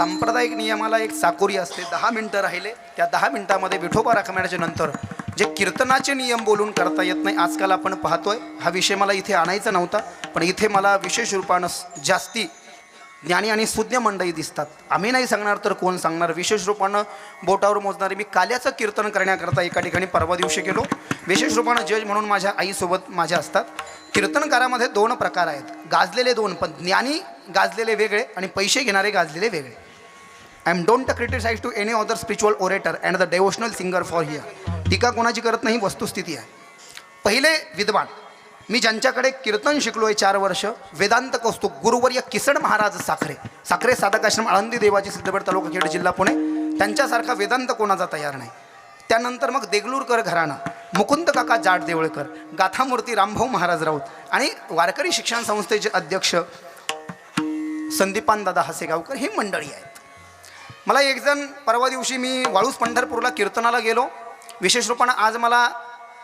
सांप्रदायिक नियमाला एक चाकोरी असते. दहा मिनटं राहिले. त्या दहा मिनटामध्ये विठोबा राखण्याच्या नंतर जे कीर्तनाचे नियम बोलून करता येत नाही आजकाल आपण पाहतोय हा विषय मला इथे आणायचा नव्हता पण इथे मला विशेष रूपानं जास्ती ज्ञानी आणि सुज्ञ मंडळी दिसतात. आम्ही नाही सांगणार तर कोण सांगणार? विशेष रूपानं बोटावर मोजणारे मी काल्याचं कीर्तन करण्याकरता एका ठिकाणी परवा दिवशी गेलो. विशेष रूपानं जज म्हणून माझ्या आईसोबत माझ्या असतात. कीर्तनकारामध्ये दोन प्रकार आहेत. गाजलेले दोन पण ज्ञानी गाजलेले वेगळे आणि पैसे घेणारे गाजलेले वेगळे. Am don't criticise to any other spiritual orator and the devotional singer for here टीका कोणाची करत नाही वस्तुस्थिती आहे. पहिले विद्वान. मी ज्यांच्याकडे कीर्तन शिकलो आहे चार वर्ष वेदांत कौस्तुक गुरुवर्य किसन महाराज साखरे. साखरे साधकाश्रम आळंदी देवाची सिद्धपेठ तालुका खेड जिल्हा पुणे. त्यांच्यासारखा वेदांत कोणाचा तयार नाही. त्यानंतर मग देगलूरकर घराणा मुकुंद काका जाट देवळकर गाथामूर्ती रामभाऊ महाराज राऊत आणि वारकरी शिक्षण संस्थेचे अध्यक्ष संदीपान दादा हसेगावकर ही मंडळी आहेत. मला एक जण परवा दिवशी मी वाळूस पंढरपूरला कीर्तनाला गेलो. विशेष रूपानं आज मला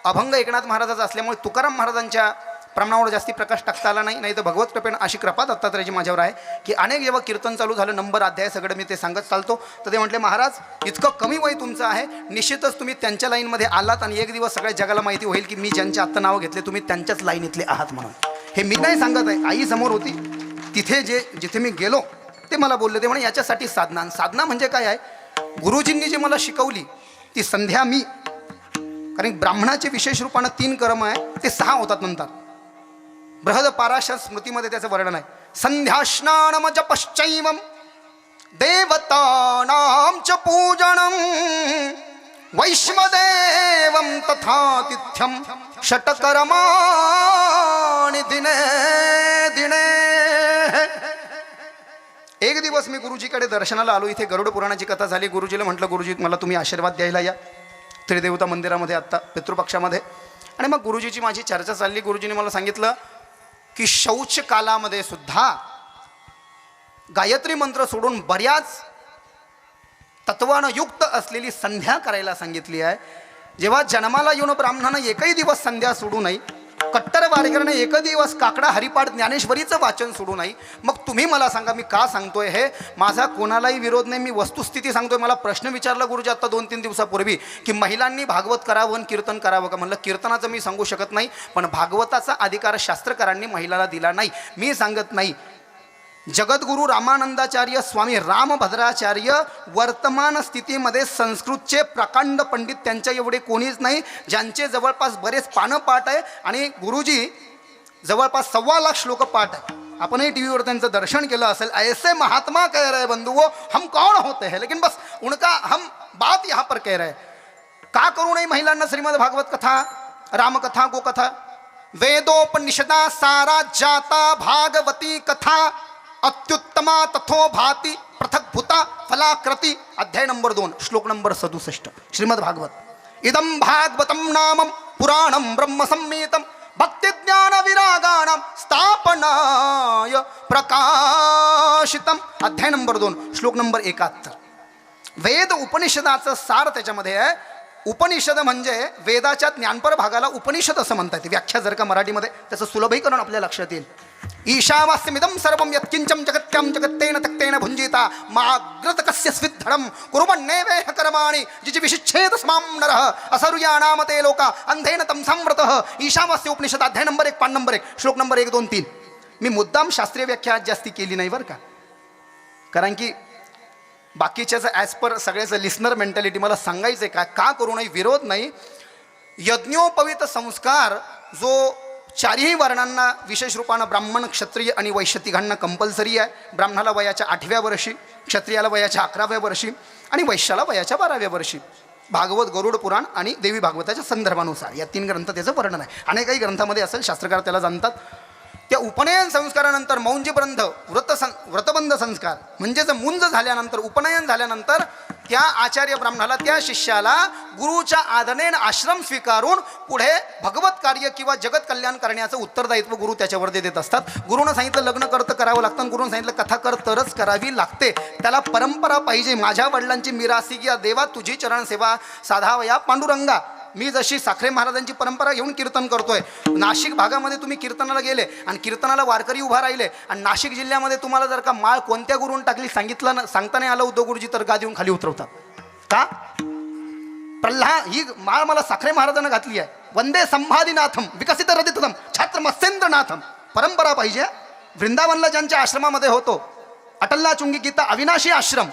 अभंग एकनाथ महाराजाचा असल्यामुळे तुकाराम महाराजांच्या प्रमाणावर जास्ती प्रकाश टाकता आला नाही. नाही तर भगवत कृपेनं अशी कृपा दत्तात्रयाची माझ्यावर आहे की अनेक जेव्हा कीर्तन चालू झालं नंबर अध्याय सगळं मी ते सांगत चालतो. तर ते म्हटले महाराज इतकं कमी वय तुमचं आहे. निश्चितच तुम्ही त्यांच्या लाईनमध्ये आलात आणि एक दिवस सगळ्या जगाला माहिती होईल की मी ज्यांच्या आत्ता नावं घेतले तुम्ही त्यांच्याच लाईनीतले आहात म्हणून. हे मी नाही सांगत आहे. आई समोर होती. तिथे जे जिथे मी गेलो ते मला बोलले ते म्हणे याच्यासाठी साधना. आणि साधना म्हणजे काय आहे? गुरुजींनी जी मला शिकवली ती संध्या मी. कारण ब्राह्मणाचे विशेष रूपानं तीन कर्म आहे ते सहा होतात नंतर बृहद पाराशर स्मृतीमध्ये त्याचं वर्णन आहे. संध्या जपश्चैव जपश्चैवम देवतानां च पूजनम वैश्वदेवं तथातिथ्यं षटकर्माणि दिने दिने एक दिवस मी गुरुजीकडे दर्शनाला आलो. इथे गरुड पुराणाची कथा झाली. गुरुजीला म्हटलं गुरुजी मला तुम्ही आशीर्वाद द्यायला या. त्रिदेवता मंदिरामध्ये आत्ता पितृपक्षामध्ये. आणि मग गुरुजीची माझी चर्चा चालली. गुरुजीने मला सांगितलं की शौच कालामध्ये सुद्धा गायत्री मंत्र सोडून बऱ्याच तत्वानं युक्त असलेली संध्या करायला सांगितली आहे. जेव्हा जन्माला येऊन ब्राह्मणानं एकही दिवस संध्या सोडू नये कट्टर वारकऱ्याने एक दिवस काकडा हरिपाठ ज्ञानेश्वरीचं वाचन सोडू नाही मग तुम्ही मला सांगा मी का सांगतोय हे? माझा कोणालाही विरोध नाही मी वस्तुस्थिती सांगतोय. मला प्रश्न विचारला गुरुजी आता दोन तीन दिवसापूर्वी की महिलांनी भागवत करावं आणि कीर्तन करावं का? म्हणलं कीर्तनाचं मी सांगू शकत नाही पण भागवताचा अधिकार शास्त्रकारांनी महिलाला दिला नाही. मी सांगत नाही जगद्गुरु रामानंदाचार्य स्वामी रामभद्राचार्य वर्तमान स्थितीमध्ये संस्कृतचे प्रकांड पंडित त्यांच्या एवढे कोणीच नाही ज्यांचे जवळपास बरेच पानं पाठ आहे आणि गुरुजी जवळपास सव्वा लाख श्लोक पाठ आहे आपणही टी व्हीवर त्यांचं दर्शन केलं असेल ऐसे महात्मा कह रहे बंधुओं हम कौन होते हैं? लेकिन बस उनका हम बात यहाँ पर कह रहे हैं। का करू नये महिलांना श्रीमद भागवत कथा रामकथा गोकथा? वेदोपनिषदा सारा जाता भागवती कथा। अत्युत्तमा तथो भाती पृथक भूता फलाकृती। अध्याय नंबर दोन श्लोक नंबर सदुसष्ट श्रीमद भागवत इदम भागवतम नामम पुराणम ब्रह्मसंहितम भक्तिज्ञान स्थापनाय प्रकाशितम। अध्याय नंबर दोन श्लोक नंबर एकाहत्तर। वेद उपनिषदाचं सार त्याच्यामध्ये आहे। उपनिषद म्हणजे वेदाच्या ज्ञानपर भागाला उपनिषद असं म्हणतात व्याख्या जर का मराठीमध्ये त्याचं सुलभीकरण आपल्या लक्षात येईल. ईशावास्यमिदं सर्वं यत्किंचं जगत्यां जगत्तेन तक्तेन भुञ्जीता। माग्रतकस्य स्विद्धडं कुर्वन्नेवेह कर्माणि। जिजि स्मां नरः असरुयाणाम ते लोका। अंधेन तं संवृतः। ईशावास्य उपनिषद अध्याय नंबर एक पान नंबर एक श्लोक नंबर एक दोन तीन। मी मुद्दाम शास्त्रीय व्याख्या जास्ती केली नाही बरं का? कारण की बाकीच्याचं ॲज पर सगळ्याचं लिस्नर मेंटॅलिटी मला सांगायचं आहे का? का करू नये? विरोध नाही. यज्ञोपवित संस्कार जो चारही वर्णांना विशेष रूपानं ब्राह्मण क्षत्रिय आणि वैश्य तिघांना कंपल्सरी आहे. ब्राह्मणाला वयाच्या आठव्या वर्षी क्षत्रियाला वयाच्या अकराव्या वर्षी आणि वैश्याला वयाच्या बाराव्या वर्षी. भागवत गरुड पुराण आणि देवी भागवताच्या संदर्भानुसार. या तीन ग्रंथ त्याचं वर्णन आहे. अनेकही ग्रंथामध्ये असेल शास्त्रकार त्याला जाणतात. त्या उपनयन संस्कारानंतर मौंजीबंध व्रत सं व्रतबंध संस्कार म्हणजेच मुंज झाल्यानंतर उपनयन झाल्यानंतर त्या आचार्य ब्राह्मणाला त्या शिष्याला गुरुच्या आदनेन आश्रम स्वीकारून पुढे भगवत कार्य किंवा जगत कल्याण करण्याचं उत्तरदायित्व गुरु त्याच्यावरती देत असतात. गुरुनं सांगितलं लग्न करतं करावं लागतं गुरुनं सांगितलं कथा कर तरच करावी लागते. त्याला परंपरा पाहिजे. माझ्या वडिलांची मिरासी या देवा तुझी चरण सेवा साधावया पांडुरंगा. मी जशी साखरे महाराजांची परंपरा घेऊन कीर्तन करतोय नाशिक भागामध्ये तुम्ही कीर्तनाला गेले आणि कीर्तनाला वारकरी उभा राहिले आणि नाशिक जिल्ह्यामध्ये तुम्हाला जर का माळ कोणत्या गुरुन टाकली सांगितलं ना सांगता नाही आलं उद्धव गुरुजी तर गादी देऊन खाली उतरवतात. का? प्रल्हाद ही माळ मला साखरे महाराजांना घातली आहे. वंदे संभाजीनाथम विकसित रदितम छात्र मत्स्येंद्रनाथम. परंपरा पाहिजे. वृंदावनला ज्यांच्या आश्रमामध्ये होतो अटल्ला चुंगी गीता अविनाशी आश्रम.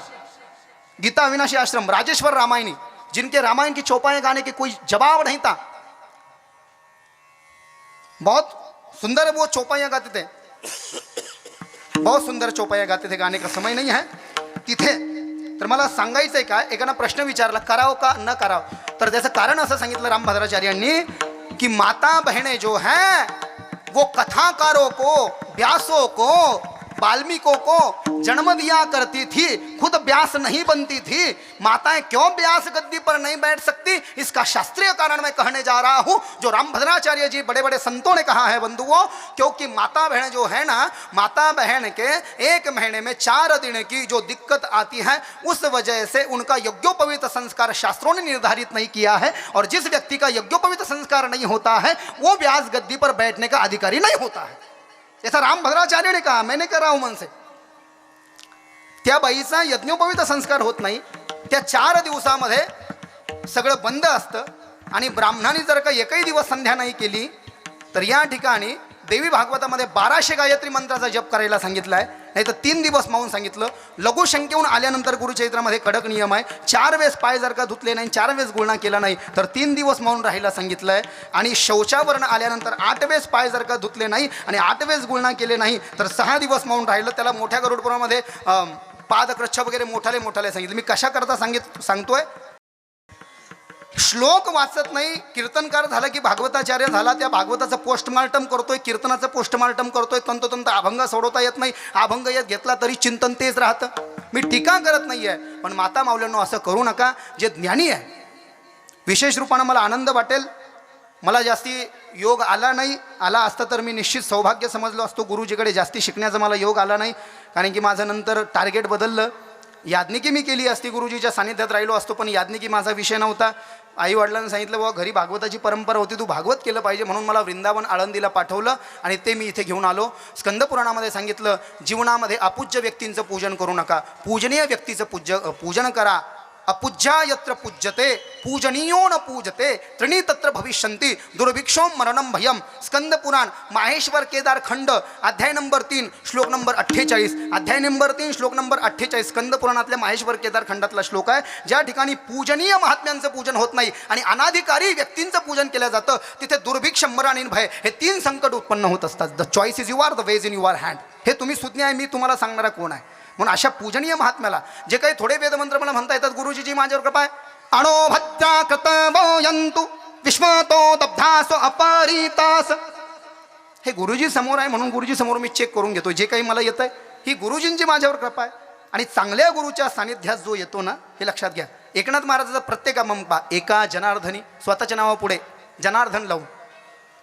गीता अविनाशी आश्रम राजेश्वर रामायणी. जिनके रामायण की चौपाएँ गाने के कोई जवाब नहीं था। बहुत सुंदर वो चौपाइयाँ गाते थे। बहुत सुंदर चौपाइयाँ गाते थे, गाने का समय नहीं है। तिथे तर मला सांगायचं आहे काय एकानं प्रश्न विचारला करावं का न करावं तर त्याचं कारण असं सांगितलं राम भद्राचार्यांनी की माता बहने जो है, वो कथाकारों को, व्यासों को वाल्मीको को जन्म दिया करती थी, खुद व्यास नहीं बनती थी। माताएँ क्यों व्यास गद्दी पर नहीं बैठ सकती? इसका शास्त्रीय कारण मैं कहने जा रहा हूँ, जो राम भद्राचार्य जी बड़े बड़े संतों ने कहा है बंधुओं, क्योंकि माता बहन जो है ना माता बहन के एक महीने में चार दिन की जो दिक्कत आती है, उस वजह से उनका यज्ञोपवित संस्कार शास्त्रों ने निर्धारित नहीं किया है, और जिस व्यक्ति का यज्ञोपवित संस्कार नहीं होता है, वो व्यास गद्दी पर बैठने का अधिकारी नहीं होता है। ऐसा राम भद्राचार्य ने कहा मैंने कह हूं मन से त्या बाईचा यज्ञोपवित संस्कार होत नाही. त्या चार दिवसामध्ये सगळं बंद असतं आणि ब्राह्मणाने जर का एकही दिवस संध्या नाही केली तर या ठिकाणी देवी भागवतामध्ये बाराशे गायत्री मंत्राचा जप करायला सांगितला आहे नाही तर तीन दिवस मावून सांगितलं. लघुशंकेहून आल्यानंतर गुरुचरित्रामध्ये कडक नियम आहे. चार वेळेस पाय जर का धुतले नाही चार वेळेस गुळणा केला नाही तर तीन दिवस मावून राहायला सांगितलं आहे आणि शौचावरण आल्यानंतर आठ वेळेस पाय जर का धुतले नाही आणि आठ वेळेस गुळणा केले नाही तर सहा दिवस मावून राहिलं. त्याला मोठ्या गरुडपुरामध्ये पादक्रच्छ वगैरे मोठाले मोठाले सांगितलं. मी कशा करता सांगित सांगतोय? श्लोक वाचत नाही कीर्तनकार झाला की भागवताचार्य झाला त्या भागवताचं पोस्टमार्टम करतोय कीर्तनाचं पोस्टमार्टम करतोय तंतोतंत अभंग सोडवता येत नाही. अभंग येत घेतला तरी चिंतन तेच राहतं. मी टीका करत नाही आहे पण माता मावल्यांनो असं करू नका. जे ज्ञानी आहे विशेष रूपानं मला आनंद वाटेल. मला जास्ती योग आला नाही. आला असता तर मी निश्चित सौभाग्य समजलो असतो. गुरुजीकडे जास्ती शिकण्याचा मला योग आला नाही. कारण की माझं नंतर टार्गेट बदललं. याज्ञिकी मी केली असती गुरुजीच्या सानिध्यात राहिलो असतो पण याज्ञिकी माझा विषय नव्हता. आई वडिलांनी सांगितलं बाबा घरी भागवताची परंपरा होती तू भागवत केलं पाहिजे म्हणून मला वृंदावन आळंदीला पाठवलं आणि ते मी इथे घेऊन आलो. स्कंदपुराणामध्ये सांगितलं जीवनामध्ये अपूज्य व्यक्तींचं पूजन करू नका पूजनीय व्यक्तीचं पूज्य पूजन करा. अपूज्या यत्र पूज्यते पूजनीयो न पूजते त्रिणी तत्र भविष्यंती दुर्भिक्षोम मरणम भयम स्कंद पुराण माहेश्वर केदार खंड अध्याय नंबर तीन श्लोक नंबर अठ्ठेचाळीस। अध्याय नंबर तीन श्लोक नंबर अठ्ठेचाळीस स्कंद पुराणातल्या माहेश्वर केदार खंडातला श्लोक आहे ज्या ठिकाणी पूजनीय महात्म्यांचं पूजन होत नाही आणि अनाधिकारी व्यक्तींचं पूजन केलं जातं तिथे दुर्भिक्ष मरण आणि भय हे तीन संकट उत्पन्न होत असतात. The choice is you are the wedge in your hand हे तुम्ही सुज्ञ आहे मी तुम्हाला सांगणारा कोण आहे? म्हणून अशा पूजनीय महात्म्याला जे काही थोडे वेदमंत्र मला म्हणता येतात गुरुजीची माझ्यावर कृपा आहे. अणो भत्या कृत बोयंतु विश्वतो दब्धास अपरितास. हे गुरुजी समोर आहे म्हणून गुरुजी समोर मी चेक करून घेतो जे काही मला येतं आहे ही गुरुजींची माझ्यावर कृपा आहे. आणि चांगल्या गुरुच्या सानिध्यात जो येतो ना हे लक्षात घ्या. एकनाथ महाराजाचा प्रत्येक मंपा एका जनार्दनी स्वतःच्या नावापुढे जनार्दन लावून.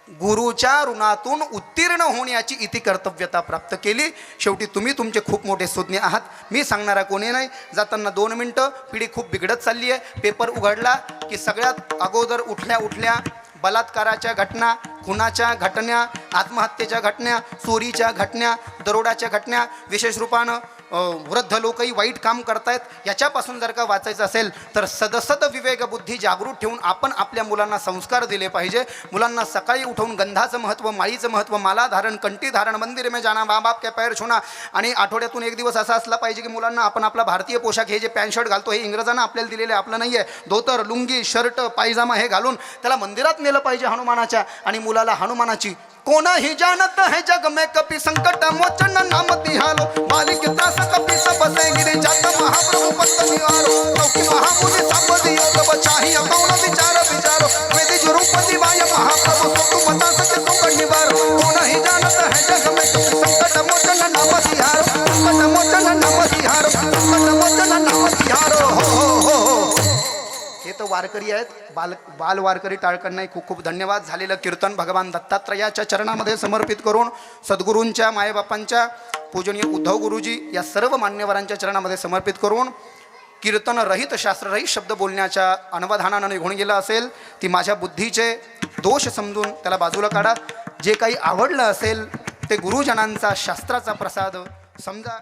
गुरुच्या ऋणातून उत्तीर्ण होण्याची इति कर्तव्यता प्राप्त केली. शेवटी तुम्ही तुमचे खूप मोठे सुज्ञ आहात. मी सांगणारा कोणी नाही. जाताना दोन मिनटं. पिढी खूप बिघडत चालली आहे. पेपर उघडला की सगळ्यात अगोदर उठल्या उठल्या बलात्काराच्या घटना खुनाच्या घटना आत्महत्येच्या घटना चोरीच्या घटना दरोडाच्या घटना विशेष रूपानं वृद्ध लोकही वाईट काम करतायत. याच्यापासून जर का वाचायचं असेल तर सदसद विवेक बुद्धी जागृत ठेवून आपण आपल्या मुलांना संस्कार दिले पाहिजे. मुलांना सकाळी उठवून गंधाचं महत्त्व माळीचं महत्त्व माला धारण कंटी धारण मंदिर मे जाना मा बाप के पैर छुना आणि आठवड्यातून एक दिवस असा असला पाहिजे की मुलांना आपण आपला भारतीय पोशाख हे जे पॅन्ट शर्ट घालतो हे इंग्रजांना आपल्याला दिलेले आपलं नाही आहे धोतर लुंगी शर्ट पायजामा हे घालून त्याला मंदिरात नेलं पाहिजे हनुमानाच्या आणि मुलाला हनुमानाची कोणही जानत है जग में कपि संकट मोचन नाम तिहारो मालिक दास कपि सबसे गिर जात महाप्रभु पद निवारो क्योंकि महामुनि सब दियो तब चाहि कौन विचार, विचारो। वेद जो रूप दिवाय महाप्रभु, तु मता सके संकट हे वारकरी आहेत. बाल बाल वारकरी टाळकरनाही खूप खूप धन्यवाद. झालेलं कीर्तन भगवान दत्तात्रयाच्या चरणामध्ये समर्पित करून सद्गुरूंच्या मायबापांच्या पूजनीय उद्धव गुरुजी या सर्व मान्यवरांच्या चरणामध्ये समर्पित करून कीर्तन रहित शास्त्ररहित शब्द बोलण्याच्या अनवधानानं निघून गेला असेल ती माझ्या बुद्धीचे दोष समजून त्याला बाजूला काढा. जे काही आवडलं असेल ते गुरुजनांचा शास्त्राचा प्रसाद. समजा